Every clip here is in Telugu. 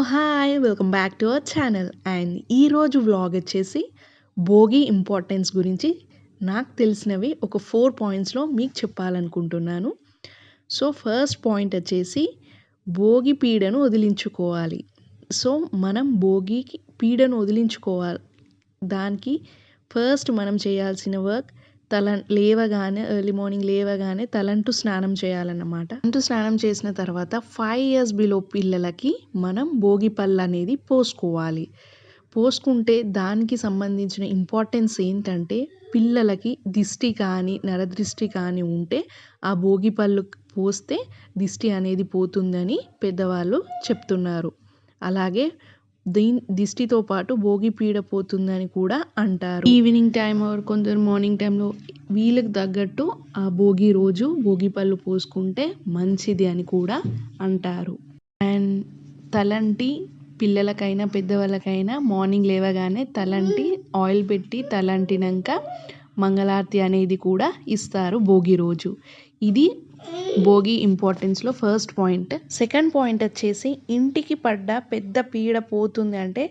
Hi welcome back to our channel and ఈరోజు వ్లాగ్ వచ్చేసి భోగి ఇంపార్టెన్స్ గురించి నాకు తెలిసినవి ఒక ఫోర్ పాయింట్స్లో మీకు చెప్పాలనుకుంటున్నాను. సో ఫస్ట్ పాయింట్ వచ్చేసి భోగి పీడను వదిలించుకోవాలి. సో మనం భోగికి పీడను వదిలించుకోవాలి. దానికి ఫస్ట్ మనం చేయాల్సిన వర్క్ తల లేవగానే ఎర్లీ మార్నింగ్ లేవగానే తలంటు స్నానం చేయాలన్నమాట. అంటూ స్నానం చేసిన తర్వాత ఫైవ్ ఇయర్స్ బిలో పిల్లలకి మనం భోగి పళ్ళు అనేది పోసుకోవాలి. పోసుకుంటే దానికి సంబంధించిన ఇంపార్టెన్స్ ఏంటంటే పిల్లలకి దిష్టి కానీ నరదృష్టి కానీ ఉంటే ఆ భోగి పళ్ళు పోస్తే దిష్టి అనేది పోతుందని పెద్దవాళ్ళు చెప్తున్నారు. అలాగే దీని దిష్టితో పాటు భోగి పీడ పోతుందని కూడా అంటారు. ఈవినింగ్ టైం కొందరు మార్నింగ్ టైంలో వీళ్ళకి తగ్గట్టు ఆ భోగి రోజు భోగి పళ్ళు పోసుకుంటే మంచిది అని కూడా అంటారు. అండ్ తలంటి పిల్లలకైనా పెద్దవాళ్ళకైనా మార్నింగ్ లేవగానే తలంటి ఆయిల్ పెట్టి తలంటినాక మంగళారతి అనేది కూడా ఇస్తారు భోగి రోజు. ఇది భోగి ఇంపార్టెన్స్లో ఫస్ట్ పాయింట్ సెకండ్ పాయింట్ వచ్చేసి ఇంటికి పడ్డ పెద్ద పీడ పోతుంది అంటే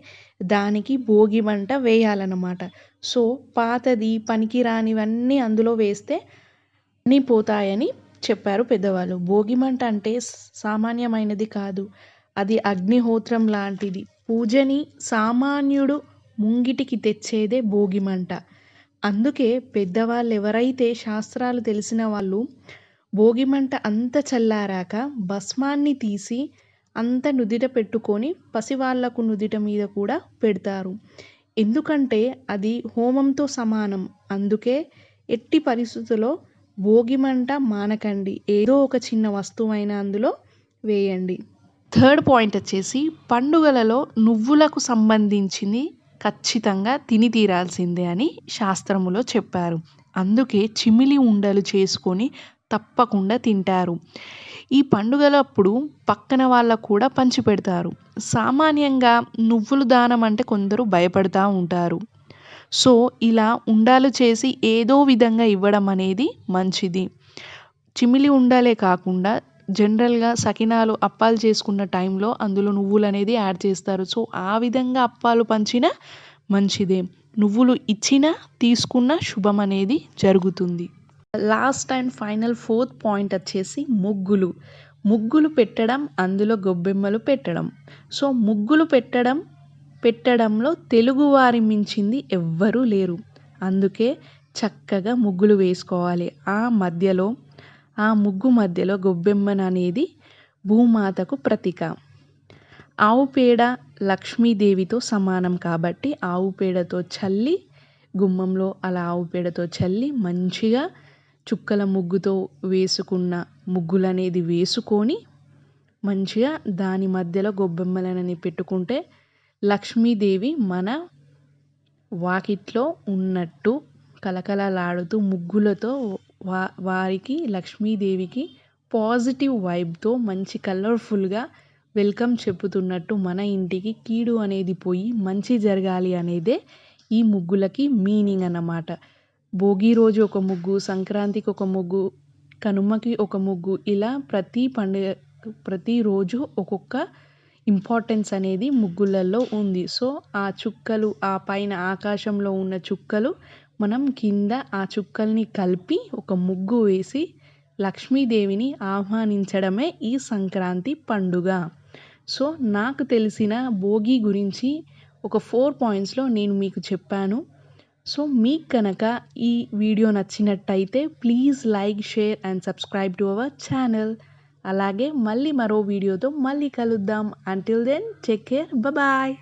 దానికి భోగి మంట వేయాలన్నమాట. సో పాతది పనికిరానివన్నీ అందులో వేస్తే అన్నీ పోతాయని చెప్పారు పెద్దవాళ్ళు. భోగి మంట అంటే సామాన్యమైనది కాదు. అది అగ్నిహోత్రం లాంటిది. పూజని సామాన్యుడు ముంగిటికి తెచ్చేదే భోగి మంట. అందుకే పెద్దవాళ్ళు ఎవరైతే శాస్త్రాలు తెలిసిన వాళ్ళు భోగిమంట అంత చల్లారాక భస్మాన్ని తీసి అంత నుదిట పెట్టుకొని పసివాళ్ళకు నుదిట మీద కూడా పెడతారు. ఎందుకంటే అది హోమంతో సమానం. అందుకే ఎట్టి పరిస్థితుల్లో భోగిమంట మానకండి. ఏదో ఒక చిన్న వస్తువైనా అందులో వేయండి. థర్డ్ పాయింట్ వచ్చేసి పండుగలలో నువ్వులకు సంబంధించింది ఖచ్చితంగా తిని తీరాల్సిందే అని శాస్త్రములో చెప్పారు. అందుకే చిమిలి ఉండలు చేసుకొని తప్పకుండా తింటారు. ఈ పండుగలప్పుడు పక్కన వాళ్ళకు కూడా పంచిపెడతారు. సామాన్యంగా నువ్వులు దానం అంటే కొందరు భయపడుతూ ఉంటారు. సో ఇలా ఉండాలు చేసి ఏదో విధంగా ఇవ్వడం అనేది మంచిది. చిమిలి ఉండాలే కాకుండా జనరల్గా సకినాలు అప్పాలు చేసుకున్న టైంలో అందులో నువ్వులు అనేది యాడ్ చేస్తారు. సో ఆ విధంగా అప్పాలు పంచినా మంచిదే. నువ్వులు ఇచ్చినా తీసుకున్న శుభం అనేది జరుగుతుంది. Last and final fourth point వచ్చేసి ముగ్గులు. ముగ్గులు పెట్టడం అందులో గొబ్బెమ్మలు పెట్టడం. సో ముగ్గులు పెట్టడం పెట్టడంలో తెలుగువారి మించింది ఎవ్వరూ లేరు. అందుకే చక్కగా ముగ్గులు వేసుకోవాలి. ఆ మధ్యలో ఆ ముగ్గు మధ్యలో గొబ్బెమ్మను అనేది భూమాతకు ప్రతీక. ఆవు పేడ లక్ష్మీదేవితో సమానం కాబట్టి ఆవు పేడతో చల్లి గుమ్మంలో అలా ఆవు పేడతో చల్లి మంచిగా చుక్కల ముగ్గుతో వేసుకున్న ముగ్గులు అనేది వేసుకొని మంచిగా దాని మధ్యలో గొబ్బెమ్మలని పెట్టుకుంటే లక్ష్మీదేవి మన వాకిట్లో ఉన్నట్టు కలకలలాడుతూ ముగ్గులతో వా వారికి లక్ష్మీదేవికి పాజిటివ్ వైబ్తో మంచి కలర్ఫుల్గా వెల్కమ్ చెప్పుతున్నట్టు మన ఇంటికి కీడు అనేది పోయి మంచి జరగాలి అనేదే ఈ ముగ్గులకి మీనింగ్ అన్నమాట. భోగి రోజు ఒక ముగ్గు సంక్రాంతికి ఒక ముగ్గు కనుమకి ఒక ముగ్గు ఇలా ప్రతి పండుగ ప్రతిరోజు ఒక్కొక్క ఇంపార్టెన్స్ అనేది ముగ్గులలో ఉంది. సో ఆ చుక్కలు ఆ పైన ఆకాశంలో ఉన్న చుక్కలు మనం కింద ఆ చుక్కల్ని కలిపి ఒక ముగ్గు వేసి లక్ష్మీదేవిని ఆహ్వానించడమే ఈ సంక్రాంతి పండుగ. సో నాకు తెలిసిన భోగి గురించి ఒక ఫోర్ పాయింట్స్లో నేను మీకు చెప్పాను. సో మీకు కనుక ఈ వీడియో నచ్చినట్టయితే please like share and subscribe to our channel. అలాగే మళ్ళీ మరో వీడియోతో మళ్ళీ కలుద్దాం. Until then take care bye